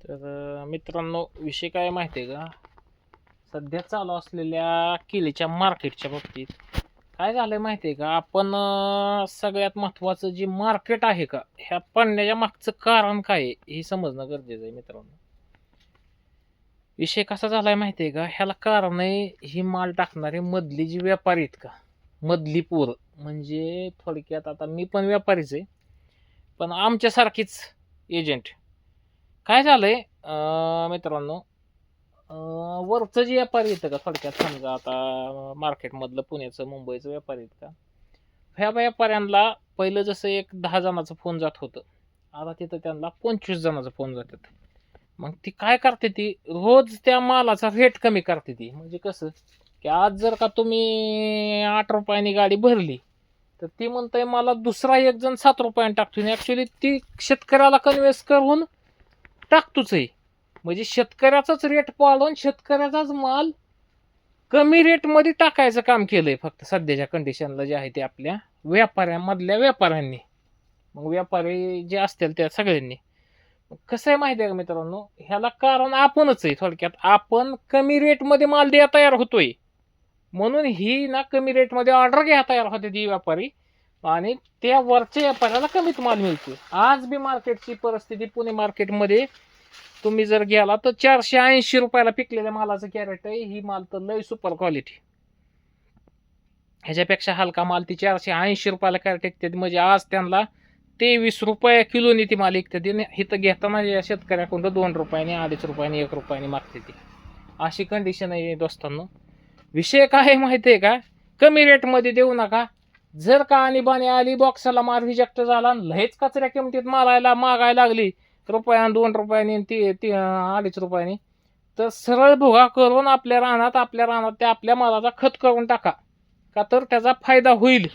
तर मित्रांनो विषय काय माहिती आहे का? सध्या चालू असलेल्या केळीच्या मार्केटच्या बाबतीत काय झालं आहे माहिती आहे का? आपण सगळ्यात महत्त्वाचं जे मार्केट आहे का ह्या पडण्याच्या मागचं कारण काय आहे हे समजणं गरजेचं आहे मित्रांनो. विषय कसा झाला आहे माहिती आहे का? ह्याला कारण आहे ही माल टाकणारे मधली जी व्यापारी आहेत का? मधली पोरं. म्हणजे थोडक्यात आता मी पण व्यापारीच आहे. पण आमच्यासारखीच एजंट काय झालंय? अं, मित्रांनो अं, वरचं जे व्यापारी येतं का थोडक्यात समजा आता मार्केटमधलं पुण्याचं मुंबईचं व्यापारी आहेत का? ह्या व्यापाऱ्यांना पहिलं जसं एक दहा जणाचं फोन जात होतं. आता तिथं त्यांना पंचवीस जणाचं फोन जातात. मग ती काय करते ती? रोज त्या मालाचा रेट कमी करते ती. म्हणजे कसं? की आज जर का तुम्ही आठ रुपयांनी गाडी भरली तर ती म्हणते मला दुसरा एक जण सात रुपयाने टाकतो ॲक्च्युली ती शेतकऱ्याला कन्व्हेन्स करून टाकतोच आहे. म्हणजे शेतकऱ्याचाच रेट पाळून शेतकऱ्याचाच माल कमी रेटमध्ये टाकायचं काम केलंय फक्त सध्याच्या कंडिशनला जे आहे ते आपल्या व्यापाऱ्यांमधल्या व्यापाऱ्यांनी. मग व्यापारी जे असतील त्या सगळ्यांनी. मग कसं आहे माहिती आहे का मित्रांनो? ह्याला कारण आपणच आहे थोडक्यात. आपण कमी रेटमध्ये माल द्या तयार होतोय. म्हणून ही ना कमी रेटमध्ये ऑर्डर घ्या तयार होते ती व्यापारी. आणि त्या वरच्या व्यापाऱ्याला कमीत माल मिळतो आज बी मार्केटची परिस्थिती पुणे मार्केटमध्ये तुम्ही जर गेला तर चारशे ऐंशी रुपयाला पिकलेल्या मालाचं कॅरेट आहे. ही माल तर लय सुपर क्वालिटी ह्याच्यापेक्षा हलका माल ती चारशे ऐंशी रुपयाला कॅरेट ऐकते म्हणजे आज त्यांना तेवीस रुपये किलोनी ती माल ऐकते ती इथं घेताना या शेतकऱ्याकडून दोन रुपयाने अडीच रुपयाने एक रुपयाने मागते ती. अशी कंडिशन आहे दोस्तांनो. विषय काय आहे माहिती आहे का? कमी रेटमध्ये देऊ नका. जर का आणीबाणी आली बॉक्सला माल रिजेक्ट झाला आणि लयच कचऱ्या किमतीत मालायला मागायला लागली रुपयानं दोन रुपयाने ती ती अडीच रुपयाने तर सरळ भुगा करून आपल्या रानात आपल्या रानात त्या आपल्या मालाचा खत करून टाका का तर त्याचा फायदा होईल.